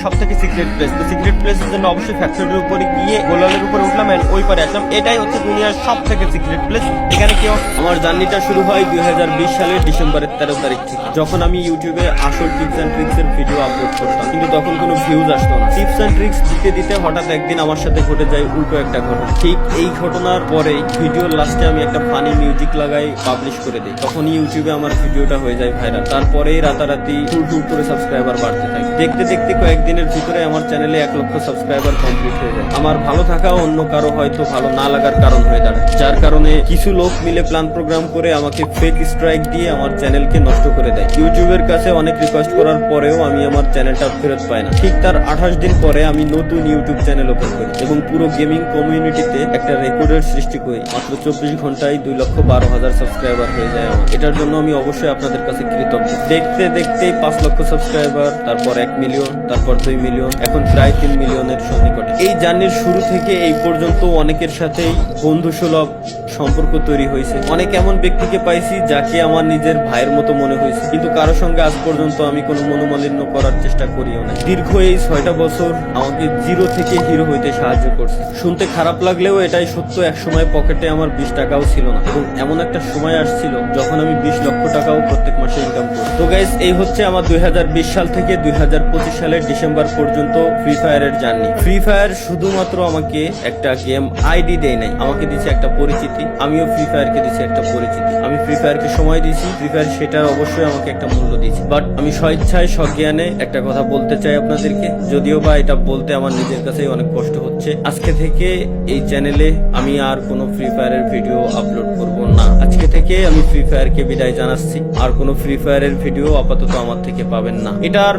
সব secret place তো secret প্লেসের জন্য অবশ্যই ফ্যাক্টরির উপরে গিয়ে গোলালের উপরে উঠলাম and ওই পারে আসলাম। এটাই হচ্ছে দুনিয়ার সব থেকে সিক্রেট প্লেস এখানে কেউ আমার জার্নিটা শুরু হয় দুই হাজার বিশ সালের ডিসেম্বরের তেরো তারিখ থেকে। যখন আমি ইউটিউবে আসল টিপস অ্যান্ড ট্রিক্স এর ভিডিও আপলোড করতাম। কিন্তু তখন কোনো ভিউজ আসতো না। টিপস অ্যান্ড ট্রিক্স দিতে দিতে হঠাৎ একদিন আমার সাথে ঘটে যায় উল্টো একটা ঘটনা। ঠিক এই ঘটনার পরেই ভিডিওর লাস্টে আমি একটা ফানি মিউজিক লাগাই পাবলিশ করে দিই। তখন ইউটিউবে আমার ভিডিওটা হয়ে যায় ভাইরাল তারপরেই রাতারাতি টুল টুল করে সাবস্ক্রাইবার বাড়তে থাকে। দেখতে দেখতে কয়েকদিনের ভিতরে আমার চ্যানেলে এক লক্ষ সাবস্ক্রাইবার কমপ্লিট হয়ে যায়। আমার ভালো থাকা অন্য কারও হয়তো ভালো না লাগার কারণ হয়ে দাঁড়ায়। যার কারণে কিছু লোক মিলে প্ল্যান প্রোগ্রাম করে আমাকে ফেক স্ট্রাইক দিয়ে আমার চ্যানেলকে নষ্ট করে দেয়। ইউটিউবের কাছে অনেক রিকোয়েস্ট করার পরেও আমি আমার চ্যানেলটা ফেরত পাই না। ঠিক তার আঠাশ দিন পরে আমি নতুন ইউটিউব চ্যানেল ওপেন করি এবং পুরো গেমিং কমিউনিটিতে একটা রেকর্ডের সৃষ্টি করি। মাত্র চব্বিশ ঘন্টায় দুই লক্ষ বারো হাজার সাবস্ক্রাইবার হয়ে যায় আমার। এটার জন্য আমি অবশ্যই আপনাদের কাছে কৃতজ্ঞ। দেখতে দেখতেই পাঁচ লক্ষ সাবস্ক্রাইবার, তারপর এক মিলিয়ন তারপর দুই মিলিয়ন, এখন প্রায় তিন মিলিয়নের সন্নিকটে। এই জার্নির শুরু থেকে এই পর্যন্ত অনেকের সাথেই বন্ধু সুলভ সম্পর্ক তৈরি হয়েছে। অনেক এমন ব্যক্তিকে পাইছি যাকে আমার নিজের ভাইয়ের মতো মনে হয়েছে। কিন্তু কারও সঙ্গে আজ পর্যন্ত আমি কোনো মনোমালিন্য করার চেষ্টা করিও না দীর্ঘ এই ছয়টা বছর আমাকে জিরো থেকে হিরো হইতে সাহায্য করছে। শুনতে খারাপ লাগলেও এটাই সত্য এক সময় পকেটে আমার বিশ টাকাও ছিল না। এবং এমন একটা সময় আসছিল যখন আমি বিশ লক্ষ টাকাও প্রত্যেক মাসে ইনকাম করি। তো গাইস এই হচ্ছে আমার দুই হাজার বিশ সাল থেকে দুই হাজার পঁচিশ সালের ডিসেম্বর পর্যন্ত ফ্রি ফায়ারের জার্নি ফ্রি ফায়ার শুধুমাত্র আমাকে একটা গেম আইডি দেয় নাই। আমাকে দিচ্ছে একটা পরিচিতি। আমিও ফ্রি ফায়ারকে দিচ্ছি একটা পরিচিতি। আমি ফ্রি ফায়ারকে সময় দিয়েছি ফ্রি ফায়ার সেটা অবশ্যই আমাকে একটা মূল্য দিয়েছে। বাট আমি স্বেচ্ছায় সজ্ঞানে একটা কথা বলতে চাই আপনাদেরকে। যদিও বা এটা বলতে আমার নিজের কাছেই অনেক কষ্ট হচ্ছে। আজকে থেকে এই চ্যানেলে আমি আর কোনো ফ্রি ফায়ারের ভিডিও আপলোড করব না আজকে থেকে আমি ফ্রি ফায়ারকে বিদায় জানাচ্ছি। আর কোনো ফ্রি ফায়ারের ভিডিও আপাতত আমার থেকে পাবেন না। এটার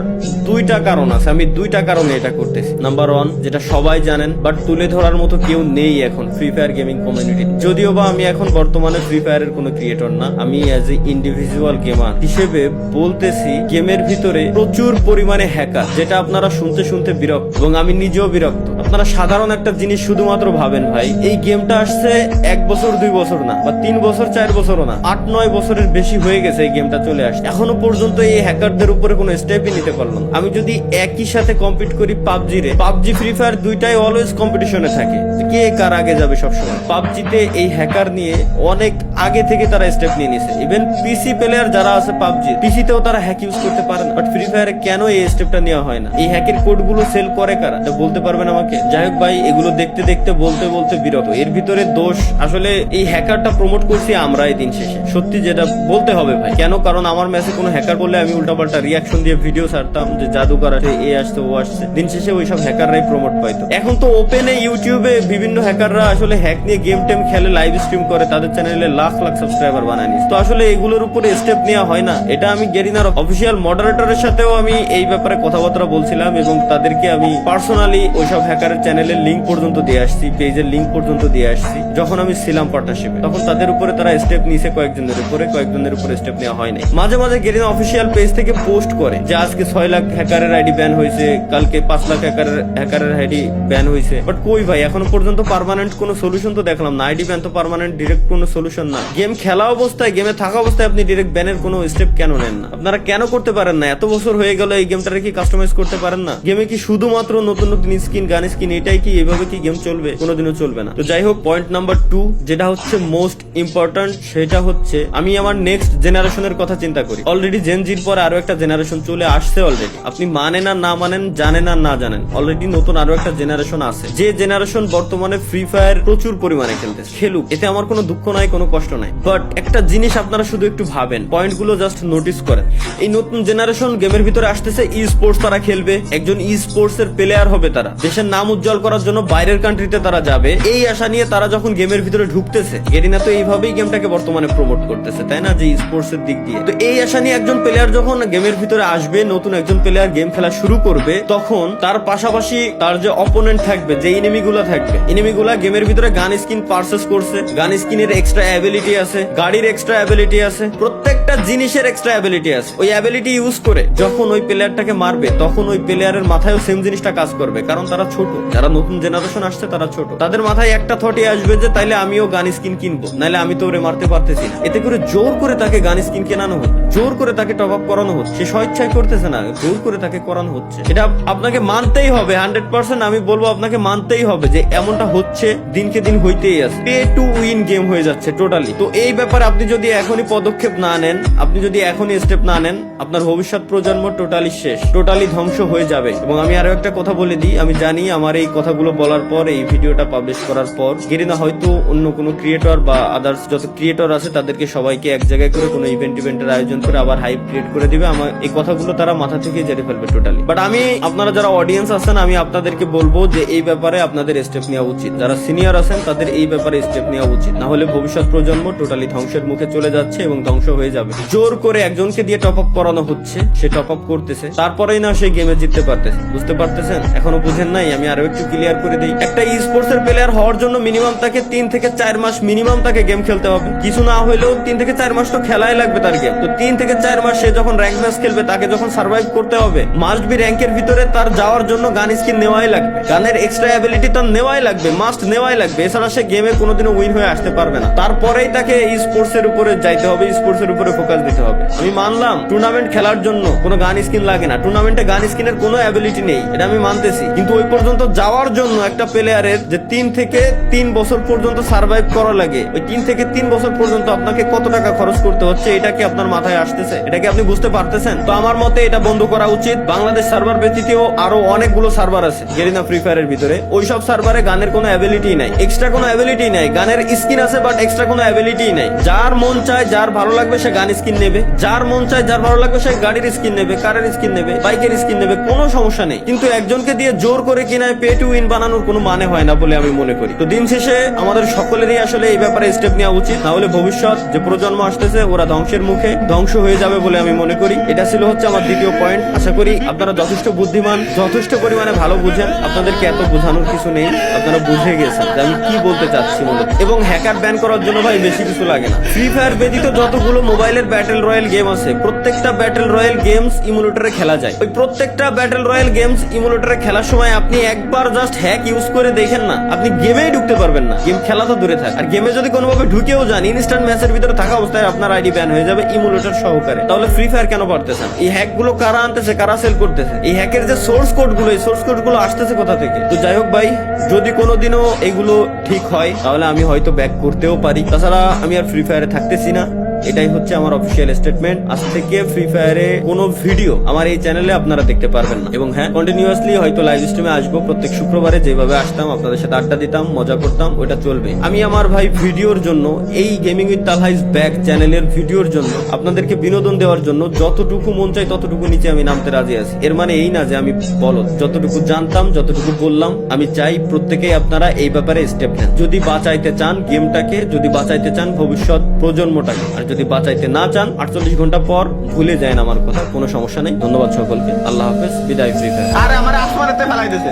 দুইটা কারণ আছে। আমি দুইটা কারণে এটা করতেছি। নাম্বার ওয়ান যেটা সবাই জানেন বাট তুলে ধরার মতো কেউ নেই এখন ফ্রি ফায়ার গেমিং কমিউনিটি যদিও বা আমি এখন বর্তমানে ফ্রি ফায়ারের কোনো ক্রিয়েটর না, আমি অ্যাজ এ ইন্ডিভিজুয়াল গেমার হিসেবে বলতেছি গেমের ভিতরে প্রচুর পরিমাণে হ্যাকার যেটা আপনারা শুনতে শুনতে বিরক্ত। এবং আমি নিজেও বিরক্ত। আপনারা সাধারণ একটা জিনিস শুধুমাত্র ভাবেন ভাই, এই গেমটা আসছে এক বছর, দুই বছর না, বা তিন বছর, চার বছরও না, আট, নয় বছরের বেশি হয়ে গেছে এই গেমটা চলে আসছে। এখনও পর্যন্ত এই হ্যাকারদের উপরে কোনো স্টেপই নিতে পারল না। আমি যদি একই সাথে কম্পিট করি পাবজি রে পাবজি ফ্রি ফায়ার দুইটাই অলওয়েজ কম্পিটিশনে থাকে। কে কার আগে যাবে সবসময়? পাবজিতে এই হ্যাকার নিয়ে অনেক আগে থেকে তারা স্টেপ নিয়ে নিছে ইভেন পিসি প্লেয়ার যারা আছে পাবজি পিসিতেও তারা হ্যাক ইউজ করতে পারে না। বাট ফ্রি ফায়ারে কেন এই স্টেপটা নেওয়া হয় না? এই হ্যাকের কোডগুলো সেল করে কারা? বলতে পারবেন আমাকে? যাই হোক ভাই, এগুলো দেখতে দেখতে, বলতে বলতে বিরত। এর ভিতরে দোষ, আসলে এই হ্যাকারটা প্রমোট করছি আমরাই দিন শেষে। সত্যি যেটা বলতে হবে ভাই, কেন? কারণ আমার ম্যাচে কোনো হ্যাকার বললে আমি উল্টাপাল্টা রিয়াকশন দিয়ে ভিডিও ছাড়তাম যে জাদুকর আছে, এ আসছে, ও আসছে। দিন শেষে ওইসব হ্যাকাররাই প্রমোট পাইতো। এখন তো ওপেনে ইউটিউবে বিভিন্ন হ্যাকাররা আসলে হ্যাক নিয়ে গেম টেম খেলে লাইভ স্ট্রিম করে, তাদের চ্যানেলে লাখ লাখ সাবস্ক্রাইবার বানায় তো আসলে এগুলোর উপরে স্টেপ নেওয়া হয় না। এটা আমি গেরিনার অফিসিয়াল মডারেটরের সাথেও আমি এই ব্যাপারে কথাবার্তা বলছিলাম এবং তাদেরকে আমি পার্সোনালি ওইসব হ্যাকারের চ্যানেলের লিঙ্ক পর্যন্ত দিয়ে আসছি পেজের লিঙ্ক পর্যন্ত দিয়ে আসছি। যখন আমি ছিলাম পার্টনারশিপে তখন তাদের উপরে তারা স্টেপ নিছে কয়েকজনের উপরে কয়েকজনের উপরে স্টেপ নেওয়া হয় নাই। মাঝে মাঝে গেরিনা অফিসিয়াল পেজ থেকে পোস্ট করে যে আজকে ছয় লাখ হ্যাকারের আইডি ব্যান হয়েছে, কালকে পাঁচ লাখ হ্যাকারের হ্যাকারের আইডি ব্যান হয়েছে। বাট কই ভাই, এখনও পর্যন্ত পার্মানেন্ট কোনো সলিউশন তো দেখলাম না। আইডি ব্যান তো পার্মানেন্ট ডিরেক্ট কোনো সলিউশন না। গেম খেলা অবস্থায় গেমে থাকা অবস্থায় আপনি ডিরেক্ট ব্যানের কোনো স্টেপ কেন নেন না? আপনারা কেন করতে পারেন না? এত বছর হয়ে গেল এই গেমটারে কি কাস্টমাইজ করতে পারেন না? গেমে কি শুধুমাত্র নতুন নতুন স্কিন গান স্কিন এটাই কি, এভাবে কি গেম চলবে? কোনোদিনও চলবে না। তো যাই হোক পয়েন্ট নাম্বার টু যেটা হচ্ছে মোস্ট ইম্পর্টেন্ট সেটা হচ্ছে, আমি আমার নেক্সট জেনারেশনের কথা চিন্তা করি। অলরেডি জেনজির পরে আরও একটা জেনারেশন চলে আসছে অলরেডি আপনি মানেন আর না মানেন, জানেন আর না জানেন অলরেডি নতুন আরও একটা জেনারেশন আছে। যে জেনারেশন বর্তমানে ফ্রি ফায়ার প্রচুর পরিমাণে খেলতেছে। খেলুক, এতে আমার কোনো দুঃখ নাই, কোনো কষ্ট নাই। বাট একটা জিনিস আপনারা শুধু একটু ভাবেন পয়েন্টগুলো জাস্ট নোটিস করেন। এই নতুন জেনারেশন গেমের ভিতরে আসতেছে ই স্পোর্টস তারা খেলবে, একজন ই স্পোর্টস এর প্লেয়ার হবে তারা। দেশের নাম উজ্জ্বল করার জন্য বাইরের কান্ট্রিতে তারা যাবে। এই আশা নিয়ে তারা যখন গেমের ভিতরে ঢুকতেছে গেরিনা তো এইভাবেই গেমটাকে বর্তমানে প্রমোট করতেছে, তাই না? যে স্পোর্টস এর দিক দিয়ে। তো এই আশা নিয়ে একজন প্লেয়ার যখন গেমের ভিতরে আসবে, নতুন একজন প্লেয়ার গেম খেলা শুরু করবে, তখন তার পাশাপাশি তার যে অপোনেন্ট থাকবে, যে এনিমি গুলা থাকবে এনিমি গুলা গেমের ভিতরে গান স্কিন পার্সেস করছে। গান স্কিনের এক্সট্রা অ্যাবিলিটি আছে, গাড়ির এক্সট্রা অ্যাবিলিটি আছে, প্রত্যেকটা জিনিসের এক্সট্রা অ্যাবিলিটি আছে। ওই অ্যাবিলিটি ইউজ করে যখন ওই প্লেয়ারটাকে মারবে, তখন ওই প্লেয়ারের মাথায়ও সেম জিনিসটা কাজ করবে, কারণ তারা ছোট। যারা নতুন জেনারেশন আসছে, তারা ছোট। তাদের মাথায় একটা থটই আসবে যে, তাইলে আমিও গান স্কিন কিনবো। নাহলে আমি তো ওরে মারতে পারতেছি না। এতে করে জোর করে তাকে গান স্কিন কেনানো হচ্ছে। জোর করে তাকে টপ আপ করানো হচ্ছে। সে স্বেচ্ছায় করতেছে না, জোর করে তাকে করানো হচ্ছে। এটা আপনাকে মানতেই হবে হান্ড্রেড পার্সেন্ট আমি বলব আপনাকে মানতেই হবে যে, এমনটা হচ্ছে, দিনকে দিন হইতেই আছে। পে টু উইন গেম হয়ে যাচ্ছে টোটালি তো এই ব্যাপারে আপনি যদি এখনই পদক্ষেপ না নেন, আপনি যদি এখনই স্টেপ না নেন, আপনার ভবিষ্যৎ প্রজন্ম টোটালি শেষ টোটালি ধ্বংস হয়ে যাবে। এবং আমি আরও একটা কথা বলে দিই, আমি জানি আমার এই কথাগুলো বলার পর, এই ভিডিওটা পাবলিশ করার পর গেরিনা হয়তো অন্য কোনো ক্রিয়েটর বা আদার্স যত ক্রিয়েটর আছে, তাদেরকে সবাইকে এক জায়গায় করে কোনো ইভেন্ট ইভেন্টের আয়োজন করে আবার হাইপ ক্রিয়েট করে দিবে। আমার এই কথাগুলো তারা মাথা থেকে জেনে ফেলবে টোটালি বাট আমি, আপনারা যারা অডিয়েন্স আছেন, আমি আপনাদেরকে বলব যে এই ব্যাপারে আপনাদের স্টেপ নেওয়া উচিত। যারা সিনিয়র আছেন, তাদের এই ব্যাপারে স্টেপ নেওয়া উচিত। না হলে ভবিষ্যৎ প্রজন্ম টোটালি ধ্বংসের মুখে চলে যাচ্ছে এবং ধ্বংস হয়ে যাবে। জোর করে একজনকে দিয়ে টপ আপ করানো হচ্ছে, সে টপ আপ করতেছে। তারপরেই না সে গেমে জিততে পারতেছে। বুঝতে পারতেছেন? এখনও বুঝেন নাই, আমি আরও একটু ক্লিয়ার করে দিই। একটা স্পোর্টস এর প্লেয়ার হওয়ার জন্য মিনিমাম তাকে তিন থেকে চার মাস মিনিমাম তাকে গেম খেলতে হবে। কিছু না হলেও তিন থেকে চার মাস তো খেলাই লাগবে তার গেম তো তিন থেকে চার মাস সে যখন র্যাঙ্ক ম্যাচ খেলবে, তাকে যখন সার্ভাইভ করতে হবে মাস্ট বি র্যাঙ্কের ভিতরে তার যাওয়ার জন্য গান স্কিন নেওয়াই লাগবে। গানের এক্সট্রা অ্যাবিলিটি তার নেওয়াই লাগবে মাস্ট নেওয়াই লাগবে। এছাড়া সে গেমে কোনোদিনও উইন হয়ে আসতে পারবে না। তারপরেই তাকে স্পোর্টস এর উপরে যাইতে হবে স্পোর্টস এর উপরে ফোকাস দিতে হবে। আমি মানলাম টুর্নামেন্ট খেলার জন্য কোনো গান স্কিন লাগে না। টুর্নামেন্টে গান স্কিনের কোনো অ্যাবিলিটি নেই, এটা আমি মানতেছি। কিন্তু ওই পর্যন্ত যাওয়ার জন্য একটা প্লেয়ারের যে তিন থেকে তিন বছর পর্যন্ত সার্ভাইভ করা লাগে, ওই তিন থেকে তিন বছর পর্যন্ত আপনাকে কত টাকা খরচ করতে হচ্ছে, এটা কি আপনার মাথায় আসতেছে? এটা কি আপনি বুঝতে পারতেছেন? তো আমার মতে এটা বন্ধ করা উচিত। বাংলাদেশ সার্ভার ব্যতীতও আরও অনেকগুলো সার্ভার আছে গেরিনা ফ্রি ফায়ারের ভিতরে। ওইসব সার্ভারে গানের কোনো অ্যাবিলিটি নাই। এক্সট্রা কোনো অ্যাবিলিটি নাই। গানের স্কিন আছে বাট এক্সট্রা কোনো অ্যাবিলিটি নাই। যার মন চায়, যার ভালো লাগবে, সে গান স্কিন নেবে। যার মন চায়, যার ভালো লাগবে, সে গাড়ির স্কিন নেবে, কারের স্কিন নেবে বাইকের স্কিন নেবে, কোনো সমস্যা নেই। কিন্তু একজনকে দিয়ে জোর করে কিনায় পে টু উইন বানানোর কোনো মানে হয় না বলে আমি মনে করি। তো দিন শেষে আমাদের সকলেরই আসলে এই ব্যাপারে স্টেপ নেওয়া উচিত। না হলে ভবিষ্যৎ যে প্রজন্ম আসতেছে, ওরা ধ্বংসের মুখে ধ্বংস হয়ে যাবে বলে আমি মনে করি। এটা ছিল হচ্ছে আমার দ্বিতীয় পয়েন্ট আশা করি আপনারা যথেষ্ট বুদ্ধিমান, যথেষ্ট পরিমাণে ভালো বুঝেন। আপনাদেরকে এত বোঝানোর কিছু নেই। আপনারা বুঝে গেছেন যে আমি কি বলতে চাচ্ছি মূলত। এবং হ্যাকার ব্যান করার জন্য ভাই বেশি কিছু লাগে না। ফ্রি ফায়ার ব্যতীত যতগুলো মোবাইলের ব্যাটেল রয়্যাল গেম আছে, প্রত্যেকটা ব্যাটেল রয়্যাল গেমস ইমুলেটরে খেলা যায়। ওই প্রত্যেকটা ব্যাটেল রয়্যাল গেমস ইমুলেটরে খেলার সময় আপনি একবার জাস্ট হ্যাক ইউজ করে দেখেন না, আপনি গেমেই ঢুকতে পারবেন না। গেম খেলা তো দূরে থাকে। আর গেমে যদি কোনোভাবে ঢুকেও যান ইনস্ট্যান্ট ম্যাচের ভিতরে থাকা অবস্থায় আপনার আইডি ব্যান হয়ে যাবে ইমুলেটর সহকারে। তাহলে ফ্রি ফায়ার কেন পারতেছেন? এই হ্যাকগুলো কারা আনতেছে, কারা সেল করতেছে? এই হ্যাকের যে সোর্স কোডগুলো, এই সোর্স কোডগুলো আসতেছে কোথা থেকে? তো যাই হোক ভাই, যদি কোনোদিনও এগুলো ঠিক হয়, তাহলে আমি হয়তো ব্যাক করতেও পারি। তাছাড়া আমি আর ফ্রি ফায়ারে থাকতেছি না। এটাই হচ্ছে আমার অফিসিয়াল স্টেটমেন্ট আজ থেকে ফ্রি ফায়ারে কোনো ভিডিও আমার এই চ্যানেলে আপনারা দেখতে পারবেন না। এবং হ্যাঁ কন্টিনিউয়াসলি হয়তো লাইভ স্ট্রিমে আসব। প্রত্যেক শুক্রবারে যেভাবে আসতাম, আপনাদের সাথে আড্ডা দিতাম, মজা করতাম, ওটা চলবে। আমি আমার ভাই ভিডিওর জন্য, এই গেমিং উইথ তালহাইজ ব্যাক চ্যানেলের ভিডিওর জন্য আপনাদেরকে বিনোদন দেওয়ার জন্য যতটুকু মন চাই ততটুকু নিচে আমি নামতে রাজি আছি। এর মানে এই না যে আমি বলো যতটুকু জানতাম, যতটুকু বললাম, আমি চাই প্রত্যেকেই আপনারা এই ব্যাপারে স্টেপ নেন। যদি বাঁচাইতে চান গেমটাকে যদি বাঁচাইতে চান ভবিষ্যৎ প্রজন্মটাকে। আর যদি বাঁচাইতে না চান আটচল্লিশ ঘন্টা পর ভুলে যায় আমার কথা কোনো সমস্যা নেই ধন্যবাদ সকলকে আল্লাহ হাফেজ বিদায় ফ্রি ফায়ার আরে আমার আসমানেতে ফেলাই দিছে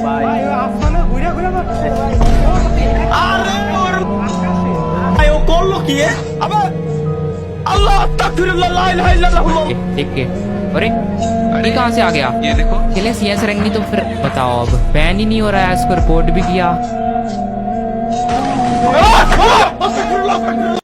আরে ওর ভাই ও করলো কি এ? আবার আল্লাহ আস্তাগফিরুল্লাহ লা ইলাহা ইল্লাল্লাহ देख के अरे ये कहाँ से आ गया ये देखो खेले सी एस रैंक नहीं तो फिर बताओ अब बैन ही नहीं हो रहा है इसको रिपोर्ट भी किया আস্তাগফিরুল্লাহ, আস্তাগফিরুল্লাহ।